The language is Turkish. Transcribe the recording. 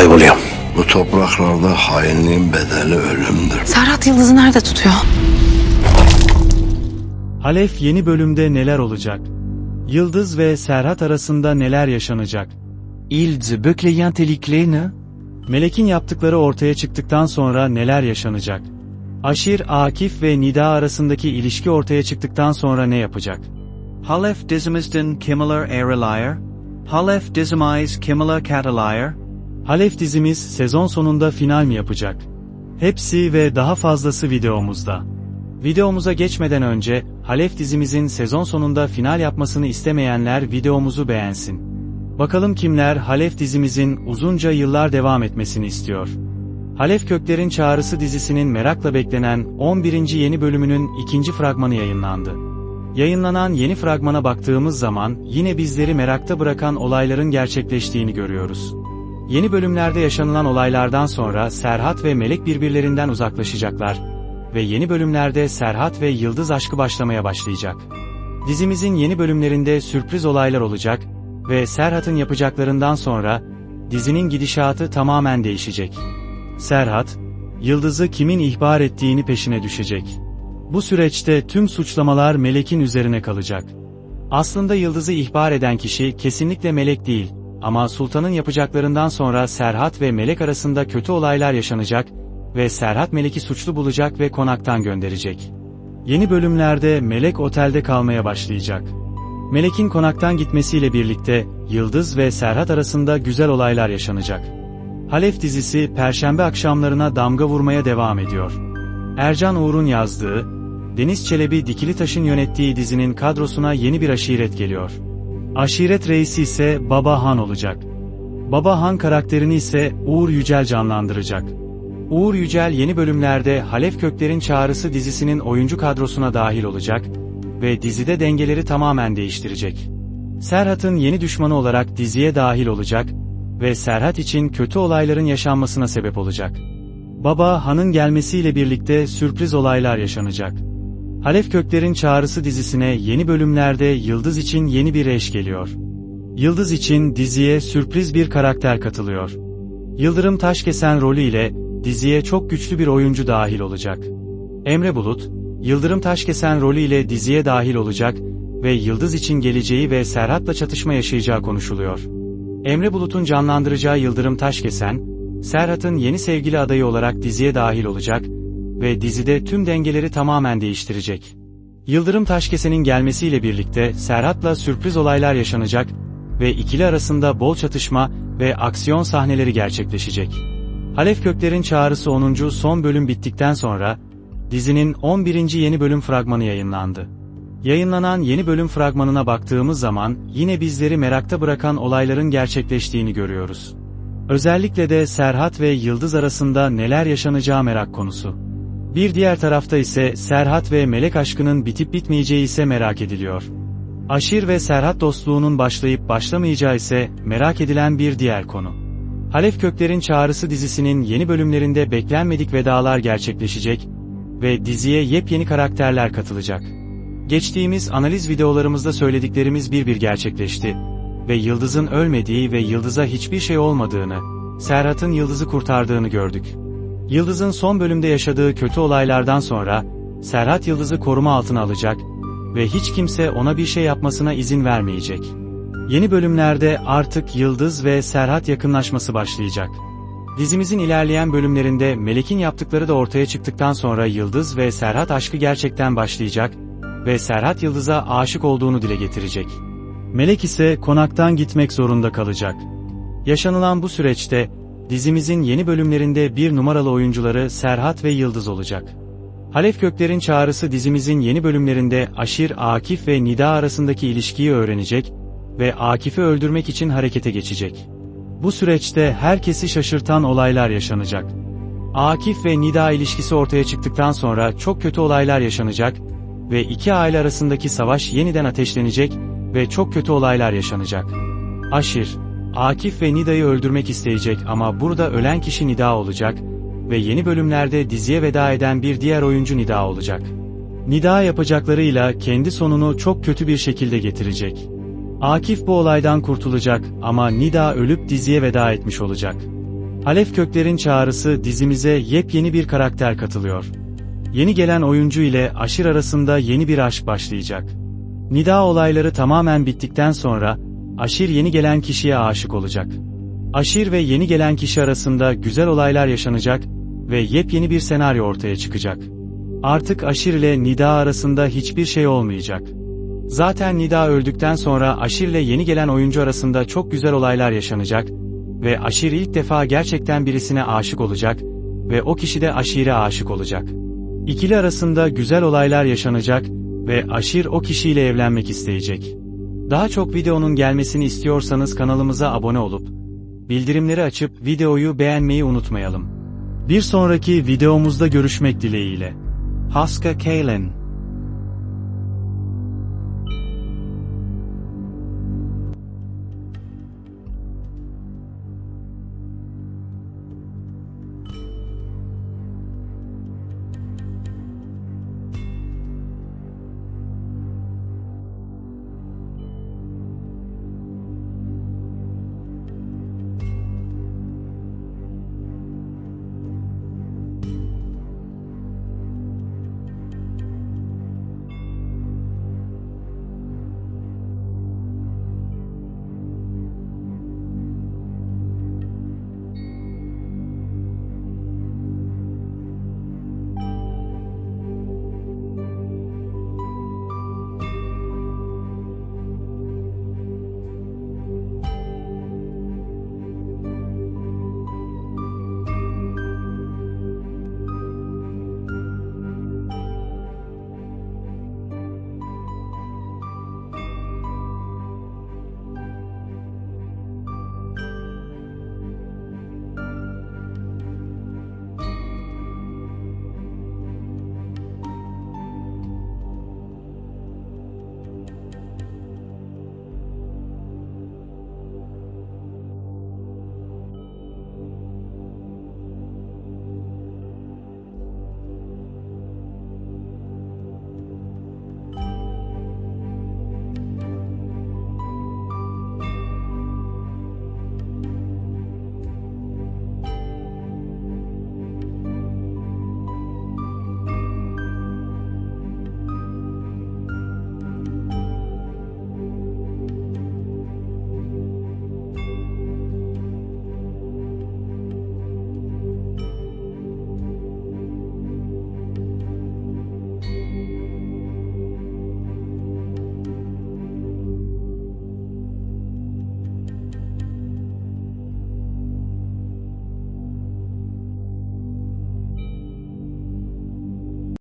kayboluyor. Bu topraklarda hainliğin bedeli ölümdür. Serhat Yıldız'ı nerede tutuyor? Halef yeni bölümde neler olacak? Yıldız ve Serhat arasında neler yaşanacak? İld bökleyen teliklerini? Melek'in yaptıkları ortaya çıktıktan sonra neler yaşanacak? Aşir, Akif ve Nida arasındaki ilişki ortaya çıktıktan sonra ne yapacak? Halef dizimizden kimiler eğriler? Halef dizimiz kimiler katalir? Halef dizimiz sezon sonunda final mi yapacak? Hepsi ve daha fazlası videomuzda. Videomuza geçmeden önce Halef dizimizin sezon sonunda final yapmasını istemeyenler videomuzu beğensin. Bakalım kimler Halef dizimizin uzunca yıllar devam etmesini istiyor. Halef Kökler'in Çağrısı dizisinin merakla beklenen 11. yeni bölümünün ikinci fragmanı yayınlandı. Yayınlanan yeni fragmana baktığımız zaman yine bizleri merakta bırakan olayların gerçekleştiğini görüyoruz. Yeni bölümlerde yaşanılan olaylardan sonra Serhat ve Melek birbirlerinden uzaklaşacaklar ve yeni bölümlerde Serhat ve Yıldız aşkı başlamaya başlayacak. Dizimizin yeni bölümlerinde sürpriz olaylar olacak ve Serhat'ın yapacaklarından sonra dizinin gidişatı tamamen değişecek. Serhat, Yıldız'ı kimin ihbar ettiğini peşine düşecek. Bu süreçte tüm suçlamalar Melek'in üzerine kalacak. Aslında Yıldız'ı ihbar eden kişi kesinlikle Melek değil ama Sultan'ın yapacaklarından sonra Serhat ve Melek arasında kötü olaylar yaşanacak ve Serhat Melek'i suçlu bulacak ve konaktan gönderecek. Yeni bölümlerde Melek otelde kalmaya başlayacak. Melek'in konaktan gitmesiyle birlikte Yıldız ve Serhat arasında güzel olaylar yaşanacak. Halef dizisi perşembe akşamlarına damga vurmaya devam ediyor. Ercan Uğur'un yazdığı, Deniz Çelebi Dikili Taş'ın yönettiği dizinin kadrosuna yeni bir aşiret geliyor. Aşiret reisi ise Baba Han olacak. Baba Han karakterini ise Uğur Yücel canlandıracak. Uğur Yücel yeni bölümlerde Halef Kökler'in Çağrısı dizisinin oyuncu kadrosuna dahil olacak ve dizide dengeleri tamamen değiştirecek. Serhat'ın yeni düşmanı olarak diziye dahil olacak ve Serhat için kötü olayların yaşanmasına sebep olacak. Baba Han'ın gelmesiyle birlikte sürpriz olaylar yaşanacak. Halef Kökler'in Çağrısı dizisine yeni bölümlerde Yıldız için yeni bir eş geliyor. Yıldız için diziye sürpriz bir karakter katılıyor. Yıldırım Taşkesen rolü ile diziye çok güçlü bir oyuncu dahil olacak. Emre Bulut, Yıldırım Taşkesen rolü ile diziye dahil olacak ve Yıldız için geleceği ve Serhat'la çatışma yaşayacağı konuşuluyor. Emre Bulut'un canlandıracağı Yıldırım Taşkesen, Serhat'ın yeni sevgili adayı olarak diziye dahil olacak ve dizide tüm dengeleri tamamen değiştirecek. Yıldırım Taşkesen'in gelmesiyle birlikte Serhat'la sürpriz olaylar yaşanacak ve ikili arasında bol çatışma ve aksiyon sahneleri gerçekleşecek. Halef Kökler'in Çağrısı 10. son bölüm bittikten sonra, dizinin 11. yeni bölüm fragmanı yayınlandı. Yayınlanan yeni bölüm fragmanına baktığımız zaman yine bizleri merakta bırakan olayların gerçekleştiğini görüyoruz. Özellikle de Serhat ve Yıldız arasında neler yaşanacağı merak konusu. Bir diğer tarafta ise Serhat ve Melek aşkının bitip bitmeyeceği ise merak ediliyor. Aşir ve Serhat dostluğunun başlayıp başlamayacağı ise merak edilen bir diğer konu. Halef Kökler'in Çağrısı dizisinin yeni bölümlerinde beklenmedik vedalar gerçekleşecek ve diziye yepyeni karakterler katılacak. Geçtiğimiz analiz videolarımızda söylediklerimiz bir bir gerçekleşti ve Yıldız'ın ölmediği ve Yıldız'a hiçbir şey olmadığını, Serhat'ın Yıldız'ı kurtardığını gördük. Yıldız'ın son bölümde yaşadığı kötü olaylardan sonra, Serhat Yıldız'ı koruma altına alacak ve hiç kimse ona bir şey yapmasına izin vermeyecek. Yeni bölümlerde artık Yıldız ve Serhat yakınlaşması başlayacak. Dizimizin ilerleyen bölümlerinde Melek'in yaptıkları da ortaya çıktıktan sonra Yıldız ve Serhat aşkı gerçekten başlayacak ve Serhat Yıldız'a aşık olduğunu dile getirecek. Melek ise konaktan gitmek zorunda kalacak. Yaşanılan bu süreçte, dizimizin yeni bölümlerinde bir numaralı oyuncuları Serhat ve Yıldız olacak. Halef Kökler'in Çağrısı dizimizin yeni bölümlerinde Aşir, Akif ve Nida arasındaki ilişkiyi öğrenecek ve Akif'i öldürmek için harekete geçecek. Bu süreçte herkesi şaşırtan olaylar yaşanacak. Akif ve Nida ilişkisi ortaya çıktıktan sonra çok kötü olaylar yaşanacak ve iki aile arasındaki savaş yeniden ateşlenecek ve çok kötü olaylar yaşanacak. Aşir, Akif ve Nida'yı öldürmek isteyecek ama burada ölen kişi Nida olacak ve yeni bölümlerde diziye veda eden bir diğer oyuncu Nida olacak. Nida yapacaklarıyla kendi sonunu çok kötü bir şekilde getirecek. Akif bu olaydan kurtulacak ama Nida ölüp diziye veda etmiş olacak. Halef Kökler'in çağrısı dizimize yepyeni bir karakter katılıyor. Yeni gelen oyuncu ile Aşir arasında yeni bir aşk başlayacak. Nida olayları tamamen bittikten sonra, Aşir yeni gelen kişiye aşık olacak. Aşir ve yeni gelen kişi arasında güzel olaylar yaşanacak ve yepyeni bir senaryo ortaya çıkacak. Artık Aşir ile Nida arasında hiçbir şey olmayacak. Zaten Nida öldükten sonra Aşir ile yeni gelen oyuncu arasında çok güzel olaylar yaşanacak ve Aşir ilk defa gerçekten birisine aşık olacak ve o kişi de Aşir'e aşık olacak. İkili arasında güzel olaylar yaşanacak ve Aşir o kişiyle evlenmek isteyecek. Daha çok videonun gelmesini istiyorsanız kanalımıza abone olup, bildirimleri açıp videoyu beğenmeyi unutmayalım. Bir sonraki videomuzda görüşmek dileğiyle. Haska Kalin.